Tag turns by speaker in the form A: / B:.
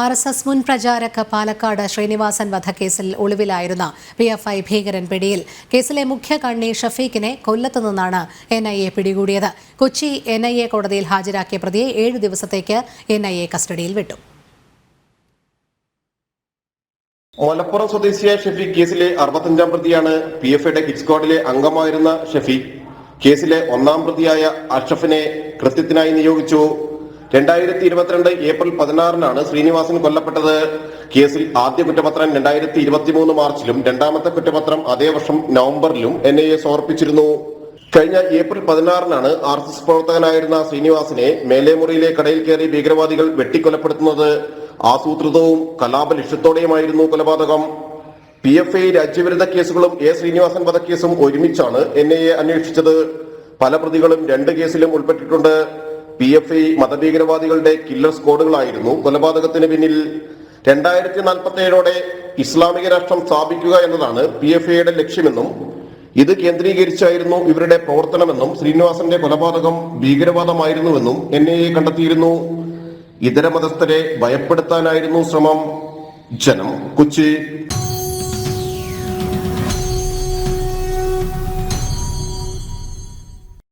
A: R S S മുൻ പ്രചാരക പാലക്കാട് ശ്രീനിവാസൻ വധക്കേസിൽ ഒളിവിലായിരുന്ന P F I ഭീകരൻ പിടിയിൽ. കേസിലെ മുഖ്യ കണ്ണി ഷഫീഖിനെ കൊല്ലത്തു നിന്നാണ് എൻ ഐ എ പിടികൂടിയത്. കൊച്ചി എൻ ഐ എ കോടതിയിൽ ഹാജരാക്കിയ പ്രതിയെ ഏഴു ദിവസത്തേക്ക് എൻ ഐ എ കസ്റ്റഡിയിൽ വിട്ടു.
B: മലപ്പുറം സ്വദേശിയായ ഷഫീഖ് കേസിലെ അറുപത്തഞ്ചാം പ്രതിയാണ് പി എഫ് ഐയുടെ ഹിറ്റ് സ്ക്വാഡിലെ അംഗമായിരുന്ന ഷഫീഖ്. കേസിലെ ഒന്നാം പ്രതിയായ അഷ്റഫിനെ കൃത്യത്തിനായി നിയോഗിച്ചു. രണ്ടായിരത്തി ഇരുപത്തിരണ്ട് ഏപ്രിൽ പതിനാറിനാണ് ശ്രീനിവാസൻ കൊല്ലപ്പെട്ടത്. കേസിൽ ആദ്യ കുറ്റപത്രം രണ്ടായിരത്തി ഇരുപത്തിമൂന്ന് മാർച്ചിലും രണ്ടാമത്തെ കുറ്റപത്രം അതേ വർഷം നവംബറിലും എൻ ഐ എ സമർപ്പിച്ചിരുന്നു. കഴിഞ്ഞ ഏപ്രിൽ പതിനാറിനാണ് ആർ എസ് എസ് പ്രവർത്തകനായിരുന്ന ശ്രീനിവാസിനെ മേലേമുറിയിലെ കടയിൽ കയറി ഭീകരവാദികൾ വെട്ടിക്കൊലപ്പെടുത്തുന്നത്. ആസൂത്രിതവും കലാപലക്ഷ്യത്തോടെയുമായിരുന്നു കൊലപാതകം. പി എഫ് ഐ രാജ്യവിരുദ്ധ കേസുകളും എ ശ്രീനിവാസൻ വധക്കേസും ഒരുമിച്ചാണ് എൻ ഐ എ അന്വേഷിച്ചത്. പല പ്രതികളും രണ്ട് കേസിലും ഉൾപ്പെട്ടിട്ടുണ്ട്. പി എഫ് ഐ മതഭീകരവാദികളുടെ കില്ലർ സ്ക്വാഡുകളായിരുന്നു കൊലപാതകത്തിന് പിന്നിൽ രണ്ടായിരത്തി നാൽപ്പത്തി ഏഴോടെ ഇസ്ലാമിക രാഷ്ട്രം സ്ഥാപിക്കുക എന്നതാണ് പി എഫ് ഐയുടെ ലക്ഷ്യമെന്നും ഇത് കേന്ദ്രീകരിച്ചായിരുന്നു ഇവരുടെ പ്രവർത്തനമെന്നും ശ്രീനിവാസന്റെ കൊലപാതകം ഭീകരവാദമായിരുന്നുവെന്നും എൻ ഐ എ കണ്ടെത്തിയിരുന്നു. ഇതര മതസ്ഥരെ ഭയപ്പെടുത്താനായിരുന്നു ശ്രമം. ജനം കൊച്ചി.